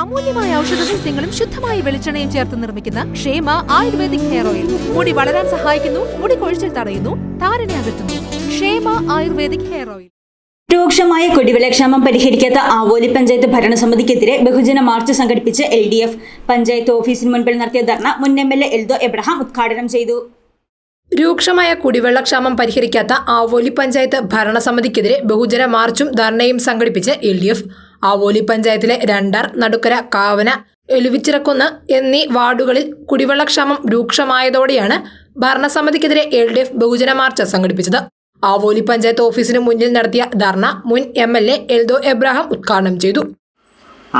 അമൂല്യമായ ഔഷധ സസ്യങ്ങളും ശുദ്ധമായ വെളിച്ചെണ്ണയും ചേർത്ത് നിർമ്മിക്കുന്ന ക്ഷേമ ആയുർവേദിക് ഹെയർ ഓയിൽ. മുടി വളരാൻ സഹായിക്കുന്നു മുടി കൊഴിച്ചിൽ തടയുന്നു താരനെ അകറ്റുന്നു. ക്ഷേമ ആയുർവേദിക് ഹെയർ ഓയിൽ. രൂക്ഷമായ കുടിവെള്ളക്ഷാമം പരിഹരിക്കാത്ത ആവോലി പഞ്ചായത്ത് ഭരണസമിതിക്കെതിരെ ബഹുജന മാർച്ച് സംഘടിപ്പിച്ച് എൽ ഡി എഫ്. പഞ്ചായത്ത് ഓഫീസിന് മുൻപിൽ നടത്തിയ ധർണ മുൻ M L A Eldo Abraham ഉദ്ഘാടനം ചെയ്തു. രൂക്ഷമായ കുടിവെള്ളക്ഷാമം പരിഹരിക്കാത്ത ആവോലി പഞ്ചായത്ത് ഭരണസമിതിക്കെതിരെ ബഹുജന മാർച്ചും ധർണയും സംഘടിപ്പിച്ച് എൽ ഡി എഫ്. ആവോലി പഞ്ചായത്തിലെ രണ്ടാർ നടുക്കര കാവന എലുവിച്ചിറക്കുന്ന് എന്നീ വാർഡുകളിൽ കുടിവെള്ളക്ഷാമം രൂക്ഷമായതോടെയാണ് ഭരണസമിതിക്കെതിരെ എൽ ഡി എഫ് ബഹുജന മാർച്ച് സംഘടിപ്പിച്ചത്. ആവോലി പഞ്ചായത്ത് ഓഫീസിന് മുന്നിൽ നടത്തിയ ധർണ മുൻ M L A Eldo Ebrahim ഉദ്ഘാടനം ചെയ്തു.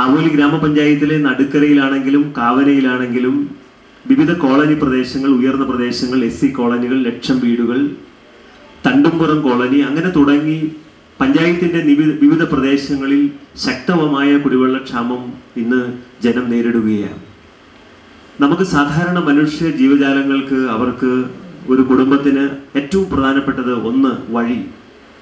ആവോലി ഗ്രാമപഞ്ചായത്തിലെ നടുക്കരയിലാണെങ്കിലും കാവനയിലാണെങ്കിലും വിവിധ കോളനി പ്രദേശങ്ങൾ ഉയർന്ന പ്രദേശങ്ങൾ എസ് സി കോളനികൾ ലക്ഷം വീടുകൾ തണ്ടുംപുറം കോളനി അങ്ങനെ തുടങ്ങി പഞ്ചായത്തിന്റെ വിവിധ പ്രദേശങ്ങളിൽ ശക്തമായ കുടിവെള്ളക്ഷാമം ഇന്ന് ജനം നേരിടുകയാണ്. നമുക്ക് സാധാരണ മനുഷ്യ ജീവജാലങ്ങൾക്ക് അവർക്ക് ഒരു കുടുംബത്തിന് ഏറ്റവും പ്രധാനപ്പെട്ടത് ഒന്ന് വഴി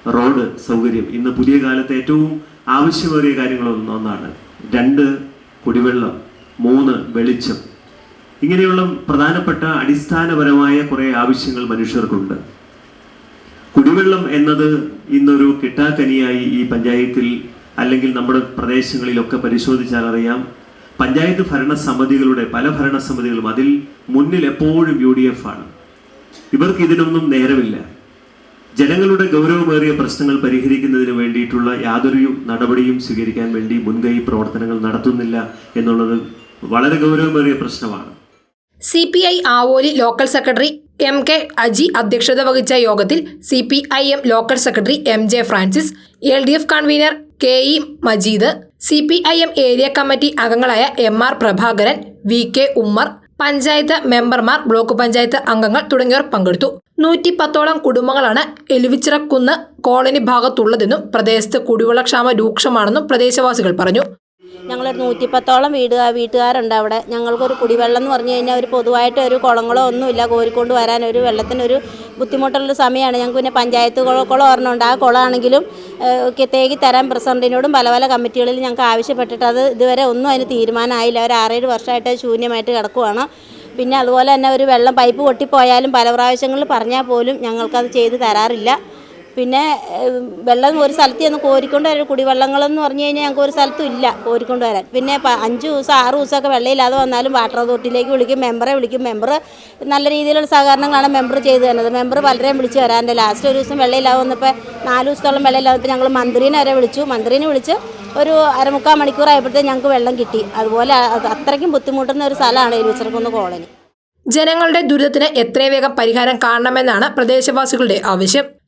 റോഡ് സൗകര്യം. ഇന്ന് പുതിയ കാലത്ത് ഏറ്റവും ആവശ്യമേറിയ കാര്യങ്ങൾ ഒന്നാണ്. രണ്ട് കുടിവെള്ളം. മൂന്ന് വെളിച്ചം. ഇങ്ങനെയുള്ള പ്രധാനപ്പെട്ട അടിസ്ഥാനപരമായ കുറേ ആവശ്യങ്ങൾ മനുഷ്യർക്കുണ്ട്. കുടിവെള്ളം എന്നത് ഇന്നൊരു കിട്ടാക്കനിയായി ഈ പഞ്ചായത്തിൽ അല്ലെങ്കിൽ നമ്മുടെ പ്രദേശങ്ങളിലൊക്കെ പരിശോധിച്ചാൽ അറിയാം. പഞ്ചായത്ത് ഭരണസമിതികളുടെ പല ഭരണസമിതികളും അതിൽ മുന്നിൽ എപ്പോഴും യു ഡി എഫ് ആണ്. ഇവർക്ക് ഇതിനൊന്നും നേരമില്ല. ജനങ്ങളുടെ ഗൗരവമേറിയ പ്രശ്നങ്ങൾ പരിഹരിക്കുന്നതിന് വേണ്ടിയിട്ടുള്ള യാതൊരു നടപടിയും സ്വീകരിക്കാൻ വേണ്ടി മുൻകൈ പ്രവർത്തനങ്ങൾ നടത്തുന്നില്ല എന്നുള്ളത് വളരെ ഗൗരവമേറിയ പ്രശ്നമാണ്. C P I Avoli local secretary M K Aji അധ്യക്ഷത വഹിച്ച യോഗത്തിൽ C P I M local secretary M J Francis L D F convener K E Majeed C P I M area committee അംഗങ്ങളായ M R Prabhakaran V K Ummer panchayat മെമ്പർമാർ block panchayat അംഗങ്ങൾ തുടങ്ങിയവർ പങ്കെടുത്തു. നൂറ്റി പത്തോളം കുടുംബങ്ങളാണ് എലുവിച്ചിറക്കുന്ന് കോളനി ഭാഗത്തുള്ളതെന്നും പ്രദേശത്ത് കുടിവെള്ളക്ഷാമം രൂക്ഷമാണെന്നും പ്രദേശവാസികൾ പറഞ്ഞു. ഞങ്ങളൊരു നൂറ്റിപ്പത്തോളം വീട് വീട്ടുകാരുണ്ട് അവിടെ. ഞങ്ങൾക്കൊരു കുടിവെള്ളം എന്ന് പറഞ്ഞു കഴിഞ്ഞാൽ ഒരു പൊതുവായിട്ട് ഒരു കുളങ്ങളോ ഒന്നുമില്ല. കോരിക്കൊണ്ട് വരാൻ ഒരു വെള്ളത്തിനൊരു ബുദ്ധിമുട്ടുള്ള സമയമാണ്. ഞങ്ങൾക്ക് പിന്നെ പഞ്ചായത്ത് കുളം ഒരെണ്ണമുണ്ട്. ആ കുളമാണെങ്കിലും കിത്തേക്ക് തരാൻ പ്രസിഡന്റിനോടും പല പല കമ്മിറ്റികളിൽ ഞങ്ങൾക്ക് ആവശ്യപ്പെട്ടിട്ട് അത് ഇതുവരെ ഒന്നും അതിന് തീരുമാനമായില്ല. ഒരു ആറേഴ് വർഷമായിട്ട് ശൂന്യമായിട്ട് കിടക്കുവാണ്. പിന്നെ അതുപോലെ തന്നെ ഒരു വെള്ളം പൈപ്പ് പൊട്ടിപ്പോയാലും പല പ്രാവശ്യങ്ങളിൽ പറഞ്ഞാൽ പോലും ഞങ്ങൾക്കത് ചെയ്ത് തരാറില്ല. പിന്നെ വെള്ളം ഒരു സ്ഥലത്ത് ചെന്ന് കോരിക്കൊണ്ട് വരാൻ കുടിവെള്ളങ്ങളെന്ന് പറഞ്ഞു കഴിഞ്ഞാൽ ഞങ്ങൾക്ക് ഒരു സ്ഥലത്തും ഇല്ല കോരിക്കൊണ്ട് വരാൻ. പിന്നെ അഞ്ച് ദിവസം ആറ് ദിവസമൊക്കെ വെള്ളമില്ലാതെ വന്നാലും വാട്ടർ അതോറിറ്റിയിലേക്ക് വിളിക്കും മെമ്പറെ വിളിക്കും. മെമ്പർ നല്ല രീതിയിലുള്ള സഹകരണങ്ങളാണ് മെമ്പർ ചെയ്തു തന്നത് മെമ്പർ പലരെയും വിളിച്ച് വരാറുണ്ട് ലാസ്റ്റ് ഒരു ദിവസം വെള്ളമില്ലാതെ വന്നപ്പോൾ നാല് ദിവസത്തോളം വെള്ളമില്ലാതെ ഞങ്ങൾ മന്ത്രിനെ വരെ വിളിച്ചു. മന്ത്രിനെ വിളിച്ച് ഒരു അരമുക്കാൽ മണിക്കൂറായപ്പോഴത്തേ ഞങ്ങൾക്ക് വെള്ളം കിട്ടി. അതുപോലെ അത് അത്രയ്ക്കും ബുദ്ധിമുട്ടുന്ന ഒരു സ്ഥലമാണ് ഇരുവിച്ചിറക്കുന്ന കോളനി. ജനങ്ങളുടെ ദുരിതത്തിന് എത്രയും വേഗം പരിഹാരം കാണണമെന്നാണ് പ്രദേശവാസികളുടെ ആവശ്യം.